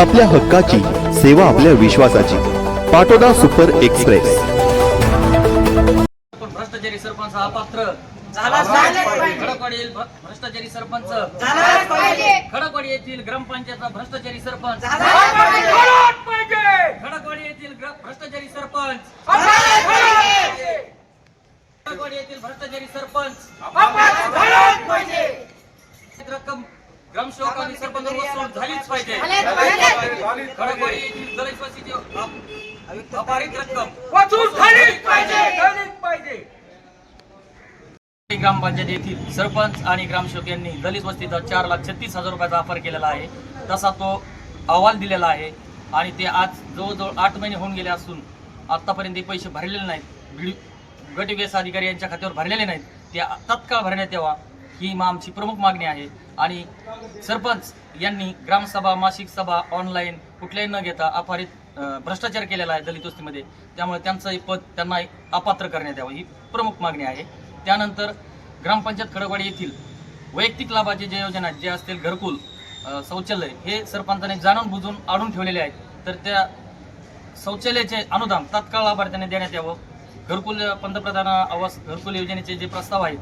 आपल्या हक्काची सेवा आपल्या विश्वासाची. Patoda super express. पण भ्रष्टाचारी सरपंच हा पात्र. खडकवाडी येथील भ्र- भ्रष्टाचारी सरपंच. खडकवाडी येथील ग्रामपंचायतचा भ्रष्टाचारी सरपंच. खडकवाडी येथील भ्रष्टाचारी सरपंच. खडकवाडी येथील भ्रष्टाचारी सरपंच. झालाच रक्कम ग्रामसेवकांनी सरपंच झालीच पाहिजे. खडकवाडी अपारित रक्कम. वसूल झालीच पाहिजे. झालीच पाहिजे. ग्रामपंचायत येथील सरपंच आणि ग्रामसेवक यांनी दलित वस्तीचा चार लाख छत्तीस हजार रुपयाचा ऑफर केलेला आहे. तसा तो अहवाल दिलेला आहे. आणि ते आज जवळजवळ आठ महिने होऊन गेले असून आत्तापर्यंत ते पैसे भरलेले नाहीत. गट विकास अधिकारी यांच्या खात्यावर भरलेले नाहीत. ते तत्काळ भरण्यात यावा. ही मा आमची प्रमुख मागणी आहे. आणि सरपंच यांनी ग्रामसभा मासिक सभा ऑनलाईन कुठल्याही न घेता अपहारित भ्रष्टाचार केलेला आहे दलित वस्तीमध्ये. त्यामुळे त्यांचंही पद त्यांना अपात्र करण्यात यावं ही प्रमुख मागणी आहे. त्यानंतर ग्रामपंचायत खडकवाडी येथील वैयक्तिक लाभाचे जे योजना जे असतील घरकुल शौचालय हे सरपंचाने जाणून बुजून आणून ठेवलेले आहेत. तर त्या शौचालयाचे अनुदान तात्काळ लाभार्थ्यांना देण्यात यावं. घरकुल पंतप्रधान आवास घरकुल योजनेचे जे प्रस्ताव आहेत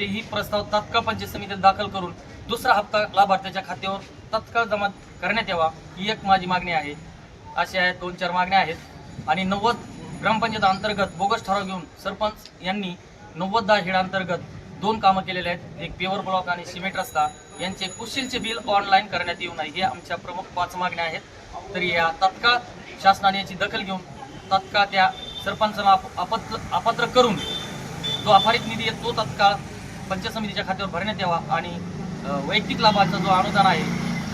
ते ही प्रस्ताव तात्काळ पंचायत समितीत दाखल करून दुसरा हप्ता लाभार्थ्याच्या खात्यावर तत्काळ जमा करण्यात यावा ही एक माझी मागणी आहे. अशा आहेत दोन चार मागण्या आहेत. आणि नव्वद ग्रामपंचायत अंतर्गत बोगस ठराव घेऊन सरपंच यांनी नव्वद दहा हेड अंतर्गत दोन कामं केलेले आहेत. एक पेवर ब्लॉक आणि सिमेंट रस्ता. यांचे कुशीलचे बिल ऑनलाईन करण्यात येऊ नये हे आमच्या प्रमुख पाच मागण्या आहेत. तरी या तात्काळ शासनाने याची दखल घेऊन तात्काळ त्या सरपंचाला अपत्र अपात्र अपात्र करून जो अपारित निधी आहे तो तात्काळ पंचायत समितीच्या खात्यावर भरण्यात यावा आणि वैयक्तिक लाभाचा जो अनुदान आहे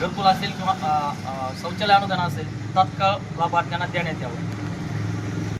घरकुल असेल किंवा शौचालय अनुदान असेल तात्काळ लाभार्थ्यांना देण्यात यावं.